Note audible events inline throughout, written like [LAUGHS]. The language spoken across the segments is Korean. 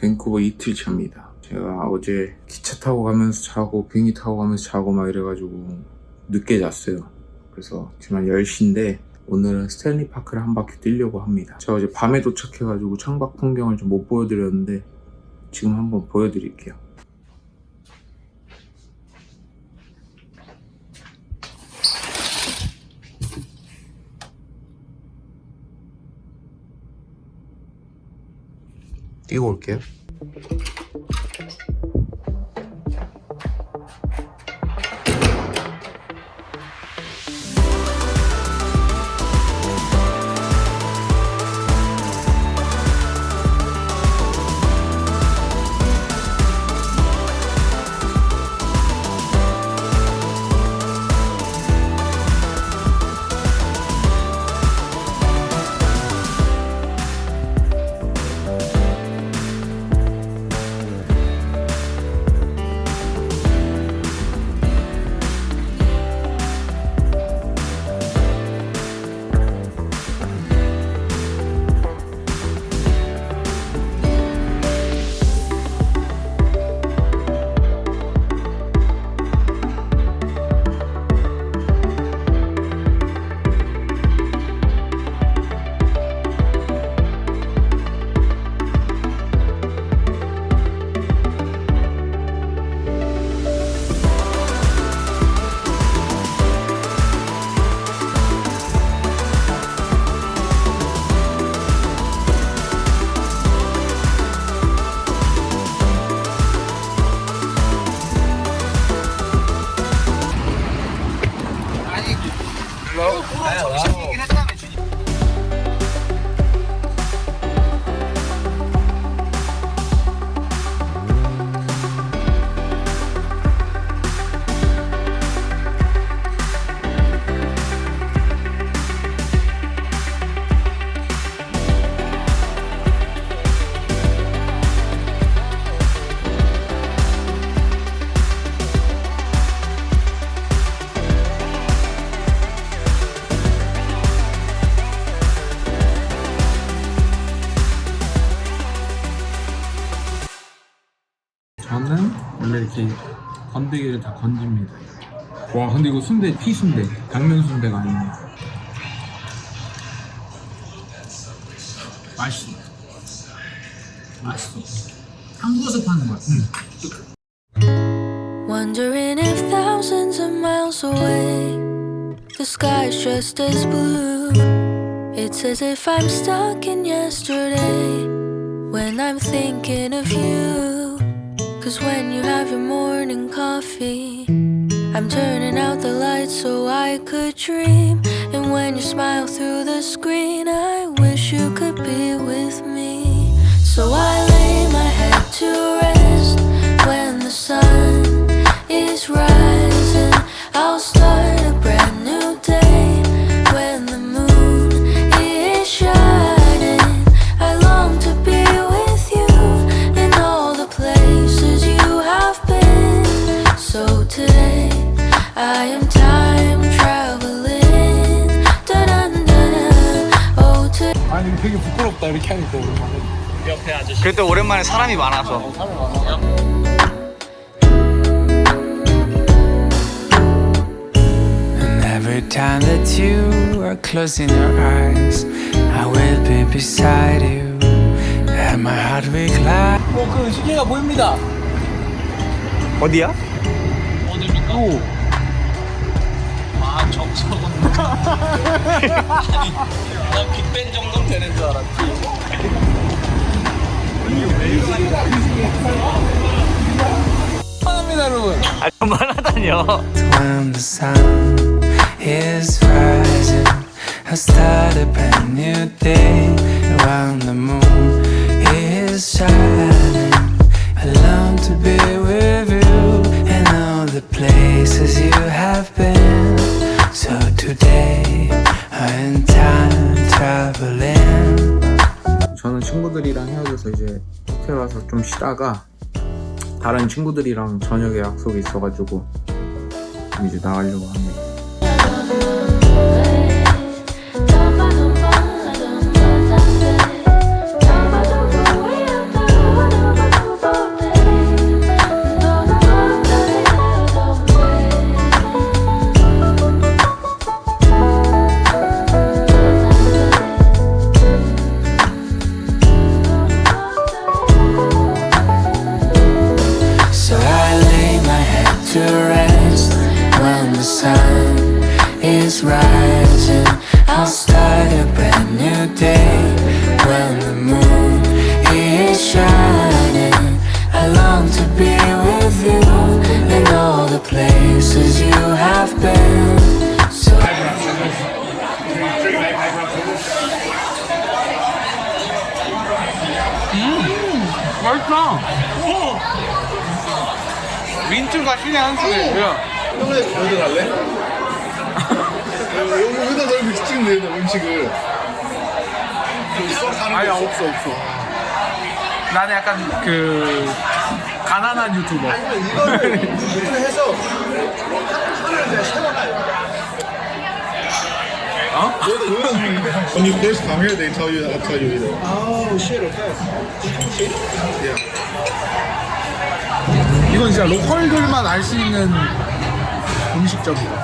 밴쿠버 이틀 차입니다. 제가 어제 기차 타고 가면서 자고 비행기 타고 가면서 자고 막 이래가지고 늦게 잤어요. 그래서 지금 한 10시인데 오늘은 스탠리 파크를 한 바퀴 뛰려고 합니다. 제가 어제 밤에 도착해가지고 창밖 풍경을 좀 못 보여드렸는데 지금 한번 보여드릴게요. 뛰고 올게요. 이렇게 건더기를 다 건집니다. 와 근데 이거 순대 피순대 당면 순대가 아니네. 맛있어. 맛있어. 한국에서 파는 맛. Wondering if thousands of miles away, the sky's just as blue. It's as if I'm stuck in yesterday when I'm thinking of you. Cause when you have your morning coffee, I'm turning out the lights so I could dream. And when you smile through the screen, I wish you could be with me. So I lay my head to rest when the sun is rising. 아니 되게 부끄럽다 이렇게 하니까 오랜만에 그래도 오랜만에 사람이 많아서 And every time that you are closing your eyes, I will be beside you. And my heart will climb. 어그 시계가 보입니다 어디야? 어디입니까? 오. 아 정석은 아니 난 빅벤 정도는 되는 줄 알았지 환합니다 여러분 아 그만하다뇨 저는 친구들이랑 헤어져서 이제 호텔 와서 좀 쉬다가 다른 친구들이랑 저녁에 약속이 있어가지고 이제 나가려고 합니다. is rising I'll start a brand new day When the moon is shining I long to be with you In all the places you have been So 맛있다. 민트가 신의 한 수네. 야. 형님, 어디 갈래? 여기 여기다 넓게 찍으면 되는데 음식을 아니 없어 없어. 나는 약간 그 가난한 유튜버. 이거를 [LAUGHS] 이렇게 해서 하나를 그냥 세워놔요 어? When you first come here, they tell you, I'll tell you either. Oh, shit, okay. 이건 진짜 로컬들만 알 수 있는 음식점이다.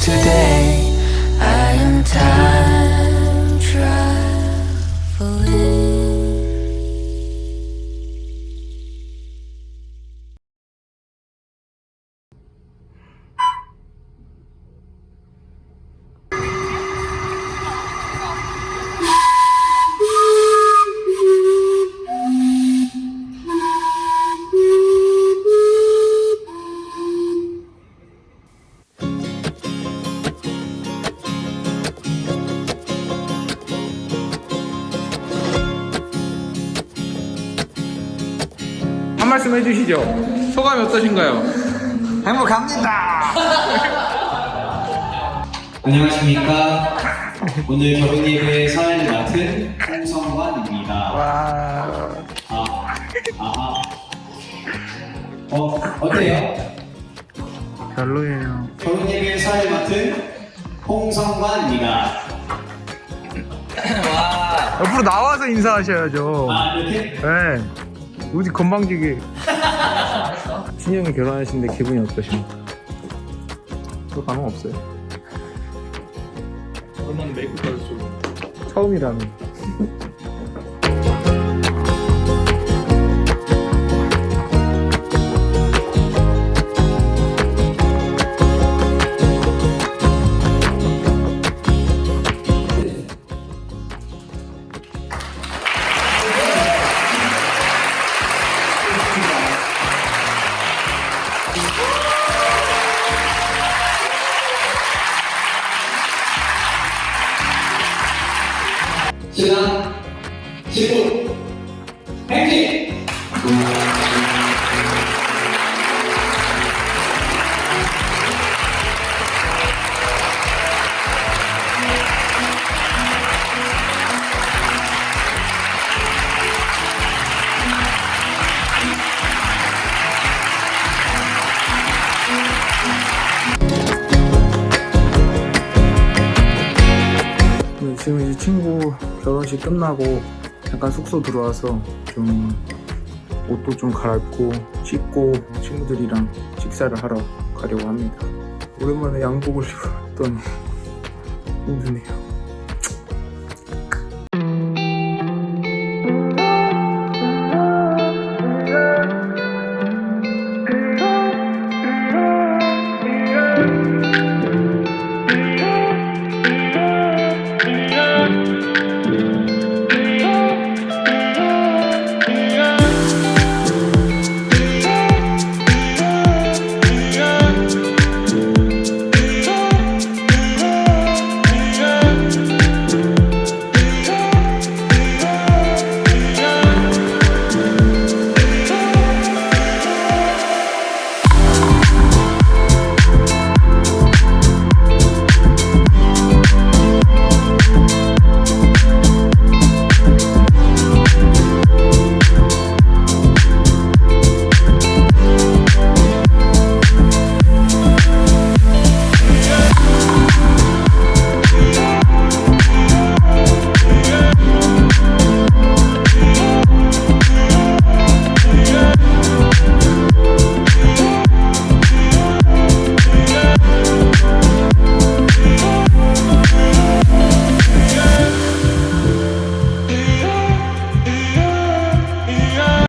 Today, I am time traveling. 말씀 해주시죠. 소감이 어떠신가요? 행복합니다. [LAUGHS] 안녕하십니까. 오늘 결혼 예배 사회를 맡은 홍성관입니다. 아, 아하. 어, 어때요? 별로예요. 결혼 예배 사회를 맡은 홍성관입니다. [LAUGHS] 옆으로 나와서 인사하셔야죠. 아, 이렇게? 네. 어디 건방지게. 친형이 결혼하시는데 기분이 어떠십니까? 저 감흥 없어요. 얼마나 메이크업 받았어? 처음이라면. 행진! 네, 지금 이제 친구 결혼식 끝나고 잠깐 숙소 들어와서 좀 옷도 좀 갈아입고 씻고 친구들이랑 식사를 하러 가려고 합니다. 오랜만에 양복을 [LAUGHS] 입었더니 힘드네요. [LAUGHS]